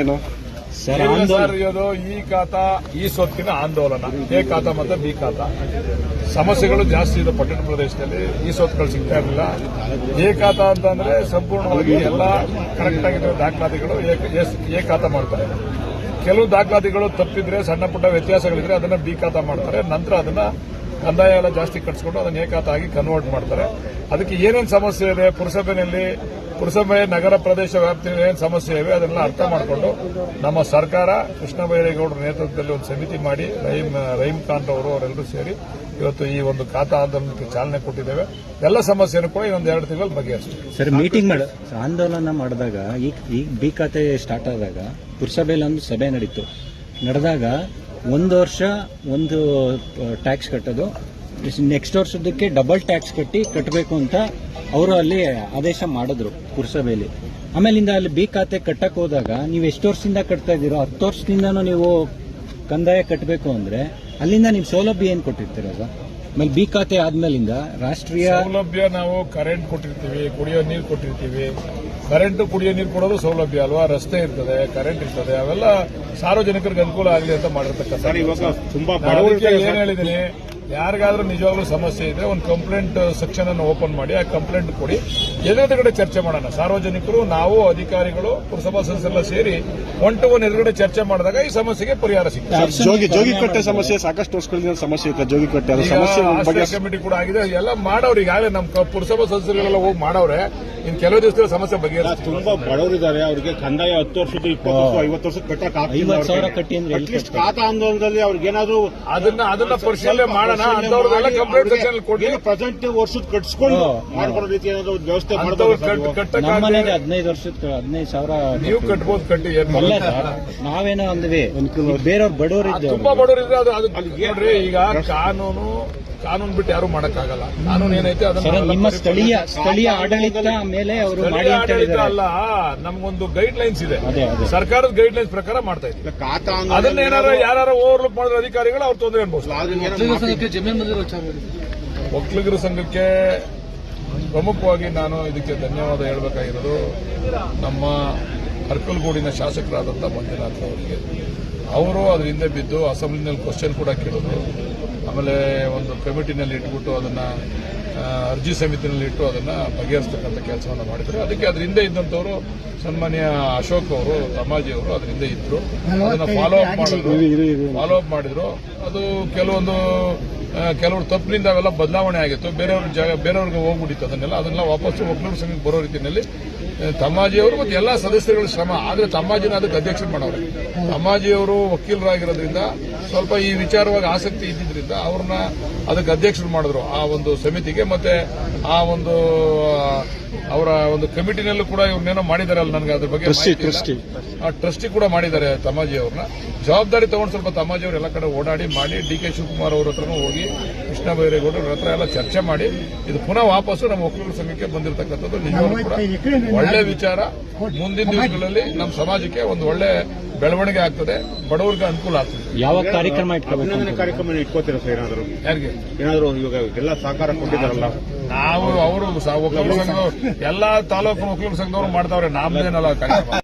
ಏನು? ಸರ್ ಈ ಖಾತ ಈ ಸೊತ್ತಿನ ಆಂದೋಲನ. ಎ ಖಾತ ಮತ್ತೆ ಬಿ ಖಾತ. ಸಮಸ್ಯೆಗಳು ಜಾಸ್ತಿ ಇದೆ ಪಟ್ಟಣ ಪ್ರದೇಶದಲ್ಲಿ. ಈ ಸೊತ್ತುಗಳು ಸಿಗ್ತಾ ಇರಲಿಲ್ಲ. ಎ ಖಾತ ಅಂತಂದ್ರೆ ಸಂಪೂರ್ಣವಾಗಿ ಎಲ್ಲ ಕರೆಕ್ಟ್ ಆಗಿರೋ ದಾಖಲಾತಿಗಳು ಎ ಖಾತ ಮಾಡ್ತಾರೆ. ಕೆಲವು ದಾಖಲಾತಿಗಳು ತಪ್ಪಿದ್ರೆ ಸಣ್ಣ ಪುಟ್ಟ ವ್ಯತ್ಯಾಸಗಳಿದ್ರೆ ಅದನ್ನ ಬಿ ಖಾತ ಮಾಡ್ತಾರೆ. ನಂತರ ಅದನ್ನ ಕಂದಾಯ ಎಲ್ಲ ಜಾಸ್ತಿ ಕಟ್ಸ್ಕೊಂಡು ಅದನ್ನ ಏಕಾತಾಗಿ ಖಾತ ಆಗಿ ಕನ್ವರ್ಟ್ ಮಾಡ್ತಾರೆ. ಅದಕ್ಕೆ ಏನೇನು ಸಮಸ್ಯೆ ಇದೆ? ಪುರಸಭೆಯಲ್ಲಿ ಪುರಸಭೆ ನಗರ ಪ್ರದೇಶ ವ್ಯಾಪ್ತಿಯಲ್ಲಿ ಏನು ಸಮಸ್ಯೆ ಇವೆ? ಅದನ್ನೆಲ್ಲ ಅರ್ಥ ಮಾಡಿಕೊಂಡು ನಮ್ಮ ಸರ್ಕಾರ ಕೃಷ್ಣ ಬೈರೇಗೌಡರ ನೇತೃತ್ವದಲ್ಲಿ ಒಂದು ಸಮಿತಿ ಮಾಡಿ ರಹೀಂ ರಹೀಂ ಖಾನ್ ಅವರು ಅವರೆಲ್ಲರೂ ಸೇರಿ ಇವತ್ತು ಈ ಒಂದು ಖಾತಾ ಆಂದೋಲನಕ್ಕೆ ಚಾಲನೆ ಕೊಟ್ಟಿದ್ದೇವೆ. ಎಲ್ಲ ಸಮಸ್ಯೆನೂ ಕೂಡ ಇನ್ನೊಂದು ಎರಡು ತಿಂಗಳು ಬಗೆಹರಿಸ್ತೀವಿ. ಸರ್ ಮೀಟಿಂಗ್ ಮಾಡ. ಆಂದೋಲನ ಮಾಡಿದಾಗ ಈ ಈಗ ಬಿ ಖಾತೆ ಸ್ಟಾರ್ಟ್ ಆದಾಗ ಪುರಸಭೆಯಲ್ಲಿ ಒಂದು ಸಭೆ ನಡೀತು. ನಡೆದಾಗ ಒಂದು ವರ್ಷ ಒಂದು ಟ್ಯಾಕ್ಸ್ ಕಟ್ಟೋದು. ನೆಕ್ಸ್ಟ್ ವರ್ಷದಕ್ಕೆ ಡಬಲ್ ಟ್ಯಾಕ್ಸ್ ಕಟ್ಟಿ ಕಟ್ಟಬೇಕು ಅಂತ ಅವರು ಅಲ್ಲಿ ಆದೇಶ ಮಾಡಿದ್ರು ಪುರಸಭೆಯಲ್ಲಿ. ಆಮೇಲಿಂದ ಅಲ್ಲಿ ಬಿ ಖಾತೆ ಕಟ್ಟಕ್ಕೆ ಹೋದಾಗ ನೀವು ಎಷ್ಟು ವರ್ಷದಿಂದ ಕಟ್ತಾ ಇದ್ದೀರೋ ಹತ್ತು ವರ್ಷದಿಂದನೂ ನೀವು ಕಂದಾಯ ಕಟ್ಟಬೇಕು ಅಂದರೆ ಅಲ್ಲಿಂದ ನೀವು ಸೌಲಭ್ಯ ಏನು ಕೊಟ್ಟಿರ್ತೀರಲ್ಲ ಆಮೇಲೆ ಬಿ ಖಾತೆ ಆದ್ಮೇಲಿಂದ ರಾಷ್ಟ್ರೀಯ ಸೌಲಭ್ಯ ನಾವು ಕರೆಂಟ್ ಕೊಟ್ಟಿರ್ತೀವಿ ಕುಡಿಯೋ ನೀರು ಕೊಟ್ಟಿರ್ತೀವಿ. ಕರೆಂಟ್ ಕುಡಿಯೋ ನೀರು ಕೊಡೋದು ಸೌಲಭ್ಯ ಅಲ್ವಾ? ರಸ್ತೆ ಇರ್ತದೆ ಕರೆಂಟ್ ಇರ್ತದೆ. ಅವೆಲ್ಲ ಸಾರ್ವಜನಿಕರಿಗೆ ಅನುಕೂಲ ಆಗಲಿ ಅಂತ ಮಾಡಿರ್ತಕ್ಕಂಥ ಏನ್ ಹೇಳಿದ್ದೀನಿ? ಯಾರಿಗಾದ್ರೂ ನಿಜವಾಗ್ಲೂ ಸಮಸ್ಯೆ ಇದ್ರೆ ಒಂದು ಕಂಪ್ಲೇಂಟ್ ಸೆಕ್ಷನ್ ಅನ್ನು ಓಪನ್ ಮಾಡಿ ಆ ಕಂಪ್ಲೇಂಟ್ ಕೊಡಿ. ಎದುರುಗಡೆ ಚರ್ಚೆ ಮಾಡೋಣ. ಸಾರ್ವಜನಿಕರು ನಾವು ಅಧಿಕಾರಿಗಳು ಪುರಸಭಾ ಸದಸ್ಯರೆಲ್ಲ ಸೇರಿ ಒನ್ ಟು ಒನ್ ಎದುರುಗಡೆ ಚರ್ಚೆ ಮಾಡಿದಾಗ ಈ ಸಮಸ್ಯೆಗೆ ಪರಿಹಾರ ಸಿಗ್ತದೆ ಜೋಗಿ ಜೋಗಿ ಕಟ್ಟೆ ಸಮಸ್ಯೆ ಸಾಕಷ್ಟು ವರ್ಷಗಳಿಂದ ಸಮಸ್ಯೆ ಇತ್ತು? ಜೋಗಿ ಕಟ್ಟೆ ಅದು ಸಮಸ್ಯೆ ಕಮಿಟಿ ಕೂಡ ಆಗಿದೆ. ಎಲ್ಲ ಮಾಡೋರು ಈಗಾಗಲೇ ನಮ್ಮ ಪುರಸಭಾ ಸದಸ್ಯರುಗಳೆಲ್ಲ ಹೋಗಿ ಮಾಡವ್ರೆ ಇನ್ ಕೆಲವು ದಿವಸದಲ್ಲಿ ಸಮಸ್ಯೆ ಬಗ್ಗೆ ತುಂಬಾ ಬಡವರಿದ್ದಾರೆ. ಅವರಿಗೆ ಕಂದಾಯ ಹತ್ತು ವರ್ಷದ ಇಪ್ಪತ್ತು ಐವತ್ತು ವರ್ಷ ಕಟ್ಟಕ್ ಐವತ್ತು ಕಟ್ಟಿ ಅಟ್ಲೀಸ್ಟ್ ಖಾತಾ ಆಂದೋಲನದಲ್ಲಿ ಅವ್ರಿಗೇನಾದ್ರು ಅದನ್ನ ಅದನ್ನ ಪರಿಶೀಲನೆ ಮಾಡೋಣ. ಪ್ರೆಸೆಂಟ್ ವರ್ಷದ ಕಟ್ಸ್ಕೊಂಡು ಮಾಡ್ಕೊಡೋ ರೀತಿ ಏನಾದ್ರು ಒಂದು ವ್ಯವಸ್ಥೆ ಅಂತವ್ರು ಮಾಡಬೇಕು ಕಟ್- ಕಟ್ಟಕ್ಕಾಗ್ದೆ ನಮ್ಮ ಮನೇಲಿ ಹದಿನೈದು ವರ್ಷದ ಹದಿನೈದು ಸಾವಿರ ನೀವು ಕಟ್ಬೋದು. ಕಟ್ಟಿ ಅಲ್ಲ ಸರ್ ನಾವೇನೋ ಅಂದ್ವಿ ಬೇರೆಯವ್ರು ಬಡವರು ಆ, ತುಂಬಾ ಬಡವರು ಇದ್ರೆ ಅದು ಅದು ಈಗ ಕಾನೂನು ಕಾನೂನು ಬಿಟ್ಟು ಯಾರು ಮಾಡಕ್ಕಾಗಲ್ಲ. ಕಾನೂನು ಏನೈತೆ ಅದನ್ನ ನಿಮ್ಮ ಸ್ಥಳೀಯ ಸ್ಥಳೀಯ ಆಡಳಿತ ಮೇಲೆ ಅವರು ಮಾಡಿ ಅಂತ ಆಡಳಿತ ಅಲ್ಲ ನಮ್ಗೊಂದು ಗೈಡ್ ಲೈನ್ಸ್ ಇದೆ ಸರ್ಕಾರದ ಗೈಡ್ ಲೈನ್ಸ್ ಪ್ರಕಾರ ಮಾಡ್ತಾ ಇದ್ದೀವಿ. ಅದನ್ನ ಏನಾರ ಯಾರು ಓವರ್ಲುಕ್ ಮಾಡಿದ್ರೆ ಅಧಿಕಾರಿಗಳು ಅವ್ರು ತೊಂದರೆ ಅನ್ಬೋದು. ಒಕ್ಕಲಿಗರ ಸಂಘಕ್ಕೆ ಪ್ರಮುಖವಾಗಿ ನಾನು ಇದಕ್ಕೆ ಧನ್ಯವಾದ ಹೇಳಬೇಕಾಗಿರೋದು, ನಮ್ಮ ಅರ್ಕಲ್ಗೂಡಿನ ಶಾಸಕರಾದಂಥ ಮಂಜುನಾಥ್ ಅವರಿಗೆ. ಅವರು ಅದ್ರ ಹಿಂದೆ ಬಿದ್ದು ಅಸೆಂಬ್ಲಿನಲ್ಲಿ ಕ್ವಶನ್ ಕೂಡ ಕೇಳಿದ್ರು. ಆಮೇಲೆ ಒಂದು ಕಮಿಟಿನಲ್ಲಿ ಇಟ್ಬಿಟ್ಟು ಅದನ್ನ ಅರ್ಜಿ ಸಮಿತಿನಲ್ಲಿ ಇಟ್ಟು ಅದನ್ನ ಬಗೆಹರಿಸ್ತಕ್ಕಂಥ ಕೆಲಸವನ್ನು ಮಾಡಿದ್ರು. ಅದಕ್ಕೆ ಅದ್ರ ಹಿಂದೆ ಇದ್ದಂಥವರು ಸನ್ಮಾನ್ಯ ಅಶೋಕ್ ಅವರು ತಮಾಜಿ ಅವರು ಅದರಿಂದ ಇದ್ರು. ಅದನ್ನ ಫಾಲೋ ಅಪ್ ಮಾಡಿದ್ರು. ಫಾಲೋ ಅಪ್ ಮಾಡಿದ್ರು. ಅದು ಕೆಲವೊಂದು ಕೆಲವರು ತಪ್ಪಿನಿಂದ ಅವೆಲ್ಲ ಬದಲಾವಣೆ ಆಗಿತ್ತು. ಬೇರೆಯವ್ರ ಜಾಗ ಬೇರೆಯವ್ರಿಗೆ ಹೋಗ್ಬಿಟ್ಟಿತ್ತು ಅದನ್ನೆಲ್ಲ. ಅದನ್ನೆಲ್ಲ ವಾಪಸ್ಸು ಒಕ್ಕಲೂರು ಸಂಘಕ್ಕೆ ಬರೋ ರೀತಿಯಲ್ಲಿ ತಮ್ಮಾಜಿಯವರು ಮತ್ತು ಎಲ್ಲ ಸದಸ್ಯರುಗಳ ಶ್ರಮ. ಆದರೆ ತಮ್ಮಾಜಿನ ಅದಕ್ಕೆ ಅಧ್ಯಕ್ಷ ಮಾಡೋರು. ತಮ್ಮಾಜಿಯವರು ವಕೀಲರಾಗಿರೋದ್ರಿಂದ ಸ್ವಲ್ಪ ಈ ವಿಚಾರವಾಗಿ ಆಸಕ್ತಿ ಇದ್ದಿದ್ರಿಂದ ಅವ್ರನ್ನ ಅದಕ್ಕೆ ಅಧ್ಯಕ್ಷರು ಮಾಡಿದ್ರು. ಆ ಒಂದು ಸಮಿತಿಗೆ ಮತ್ತೆ ಆ ಒಂದು ಅವರ ಒಂದು ಕಮಿಟಿನಲ್ಲೂ ಕೂಡ ಇವ್ರನ್ನೇನೋ ಮಾಡಿದಾರಲ್ಲ ನನಗೆ ಅದ್ರ ಬಗ್ಗೆ ಟ್ರಸ್ಟಿ. ಆ ಟ್ರಸ್ಟಿ ಕೂಡ ಮಾಡಿದ್ದಾರೆ ತಮ್ಮಾಜಿ ಅವ್ರನ್ನ ಜವಾಬ್ದಾರಿ ತಗೊಂಡು ಸ್ವಲ್ಪ ತಮ್ಮಾಜಿ ಅವರು ಎಲ್ಲ ಕಡೆ ಓಡಾಡಿ ಮಾಡಿ ಡಿ ಕೆ ಶಿವಕುಮಾರ್ ಅವ್ರ ಹತ್ರನೂ ಹೋಗಿ ಕೃಷ್ಣ ಬೈರೇಗೌಡರ ಹತ್ರ ಎಲ್ಲ ಚರ್ಚೆ ಮಾಡಿ ಇದು ಪುನಃ ವಾಪಸ್ಸು ನಮ್ಮ ಒಕ್ಕಲಿಗರ ಸಂಘಕ್ಕೆ ಬಂದಿರತಕ್ಕಂಥದ್ದು ನಿಜವಾಗ್ಲೂ ಕೂಡ ಒಳ್ಳೆ ವಿಚಾರ. ಮುಂದಿನ ದಿನಗಳಲ್ಲಿ ನಮ್ಮ ಸಮಾಜಕ್ಕೆ ಒಂದು ಒಳ್ಳೆ ಬೆಳವಣಿಗೆ ಆಗ್ತದೆ. ಬಡವರಿಗೆ ಅನುಕೂಲ ಆಗ್ತದೆ. ಯಾವ ಕಾರ್ಯಕ್ರಮ ಕಾರ್ಯಕ್ರಮ ಇಟ್ಕೋತೀರ ಸರ್ ಏನಾದ್ರು? ಯಾರಿಗೆ? ಏನಾದ್ರು ಇವಾಗ ಎಲ್ಲ ಸಹಕಾರ ಕೊಟ್ಟಿದ್ದಾರಲ್ಲ. ನಾವು ಅವರು ಎಲ್ಲಾ ತಾಲೂಕು ಒಕ್ಕಲಿಗರ ಸಂಘದವರು ಮಾಡ್ತಾವ್ರೆ ನಮ್ದೇನಲ್ಲ ಕಾರ್ಯಕ್ರಮ.